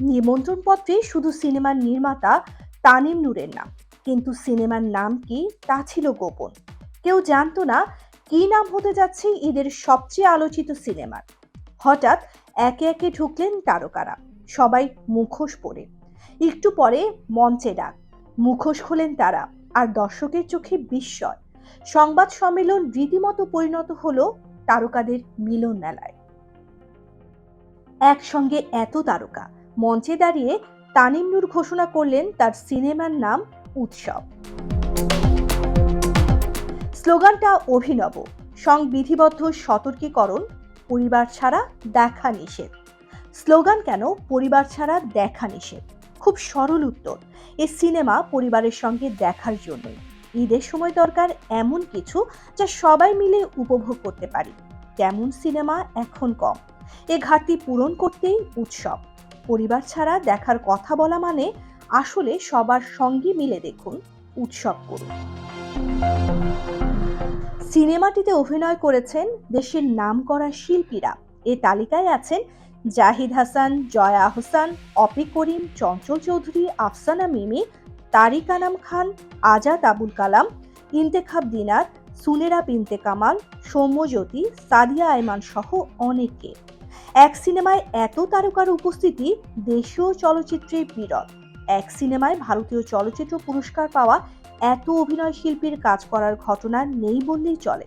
নিমন্ত্রণপত্রে শুধু সিনেমার নির্মাতা তানিম নূরের নাম। কিন্তু সিনেমার নাম কি তা ছিল গোপন। কেউ জানতো না কি নাম হতে যাচ্ছে ঈদের সবচেয়ে আলোচিত সিনেমার। হঠাৎ একে একে ঢুকলেন তারকারা, সবাই মুখোশ পরে। একটু পরে মঞ্চে ডাক, মুখোশ খোলেন তারা আর দর্শকের চোখে বিস্ময়। সংবাদ সম্মেলন রীতিমতো পরিণত হলো তারকাদের মিলন মেলায় একসঙ্গে এত তারকা মঞ্চে দাঁড়িয়ে তানিম নূর ঘোষণা করলেন তার সিনেমার নাম উৎসব। স্লোগানটা অভিনব, সংবিধিবদ্ধ সতর্কীকরণ, পরিবার ছাড়া দেখা নিষেধ। স্লোগান কেন পরিবার ছাড়া দেখা নিষেধ? খুব সরল উত্তর, এ সিনেমা পরিবারের সঙ্গে দেখার জন্যই। ঈদের সময় দরকার এমন কিছু যা সবাই মিলে উপভোগ করতে পারি। তেমন সিনেমা এখন কম। এ ঘাটতি পূরণ করতেই উৎসব। পরিবার ছাড়া দেখার কথা বলা মানে আসলে সবার সঙ্গে মিলে দেখুন, উৎসব করুন। সিনেমাটিতে অভিনয় করেছেন দেশের নামকরা শিল্পীরা। এ তালিকায় আছেন জাহিদ হাসান, জয়া আহসান, অপি করিম, চঞ্চল চৌধুরী, আফসানা মিমি, তারিক আনাম খান, আজাদ আবুল কালাম, ইন্তেখাব দিনার সুনেরা পিন্তে কামাল, সৌম্যজ্যোতি, সাদিয়া আয়মান সহ অনেকে। এক সিনেমায় এত তারকার উপস্থিতি দেশীয় চলচ্চিত্রে বিরল। এক সিনেমায় ভারতীয় চলচ্চিত্র পুরস্কার পাওয়া এত অভিনয় শিল্পীর কাজ করার ঘটনা নেই বললেই চলে।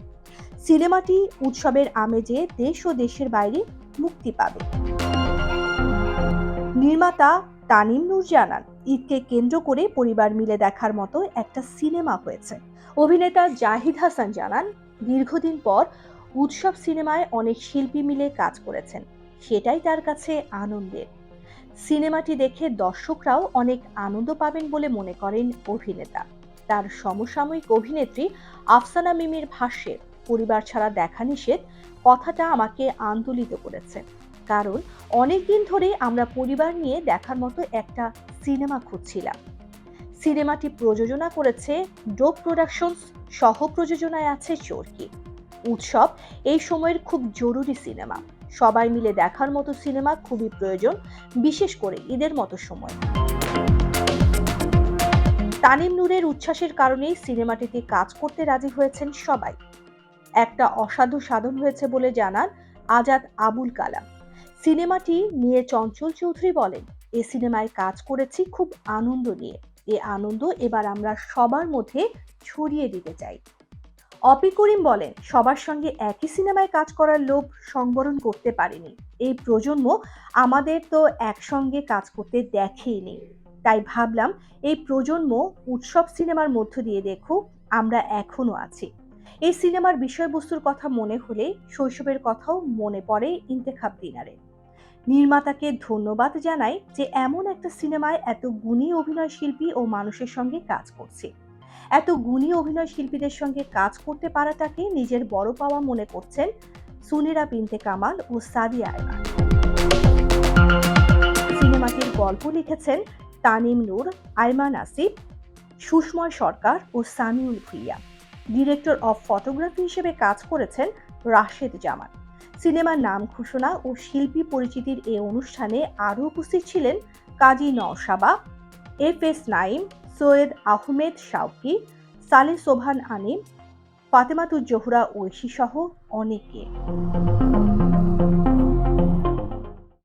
সিনেমাটি উৎসবের আমেজে দেশ ও দেশের বাইরে মুক্তি পাবে। নির্মাতা তানিম নূর জানান ঈদকে কেন্দ্র করে পরিবার মিলে দেখার মতো একটা সিনেমা হয়েছে। অভিনেতা জাহিদ হাসান জানান, দীর্ঘদিন পর উৎসব সিনেমায় অনেক শিল্পী মিলে কাজ করেছেন। সেটাই তার কাছে আনন্দের। সিনেমাটি দেখে দর্শকরাও অনেক আনন্দ পাবেন বলে মনে করেন অভিনেতা। তার সমসাময়িক অভিনেত্রী আফসানা মিমির ভাষ্যে, পরিবার ছাড়া দেখা নিষেধ, কথাটা আমাকে আন্দোলিত করেছে। কারণ অনেক দিন ধরে আমরা পরিবার নিয়ে দেখার মতো একটা সিনেমা খুঁজছিলাম। সিনেমাটি প্রযোজনা করেছে ডোপ প্রোডাকশনস সহ প্রযোজনায় আছে চরকি। উৎসব, এই সময়ের খুব জরুরি সিনেমা। সবাই মিলে দেখার মতো সিনেমা খুবই প্রয়োজন, বিশেষ করে ঈদের মতো সময়। তানিম নূরের উচ্ছ্বাসের কারণেই সিনেমাটিতে কাজ করতে রাজি হয়েছেন সবাই। একটা অসাধু সাধন হয়েছে বলে জানান আজাদ আবুল কালাম। সিনেমাটি নিয়ে চঞ্চল চৌধুরী বলেন, এ সিনেমায় কাজ করেছি খুব আনন্দ নিয়ে। এ আনন্দ এবার আমরা সবার মধ্যে ছড়িয়ে দিতে চাই। অপি করিম বলেন, সবার সঙ্গে একই সিনেমায় কাজ করার লোভ সংবরণ করতে পারেনি। এই প্রজন্ম আমাদের তো একসঙ্গে কাজ করতে দেখেইনি। তাই ভাবলাম, এই প্রজন্ম উৎসব সিনেমার মধ্য দিয়ে দেখুক, আমরা এখনও আছি। এই সিনেমার বিষয়বস্তুর কথা মনে হলে শৈশবের কথাও মনে পড়ে ইন্তেখাব দিনারে। নির্মাতাকে ধন্যবাদ জানাই যে এমন একটা সিনেমায় এত গুণী অভিনয় শিল্পী ও মানুষের সঙ্গে কাজ করছে। এত গুণী অভিনয় শিল্পীদের সঙ্গে কাজ করতে পারাটাকে নিজের বড় পাওয়া মনে করছেন সুনেরা বিনতে কামাল ও সাদিয়া আয়মান সিনেমাটির গল্প লিখেছেন তানিম নূর আয়মান আসিফ সুষময় সরকার ও Samiul Bhuiyan. Director of photography হিসেবে কাজ করেছেন রাশেদ জামান। সিনেমার নাম ঘোষণা ও শিল্পী পরিচিতির এই অনুষ্ঠানে আরও উপস্থিত ছিলেন কাজী নওশাবা, এফ এস নাইম সৈয়দ আহমেদ শাওকি সালে সোভান আনিম ফাতেমাতুজ জোহরা ঐশী সহ অনেকে।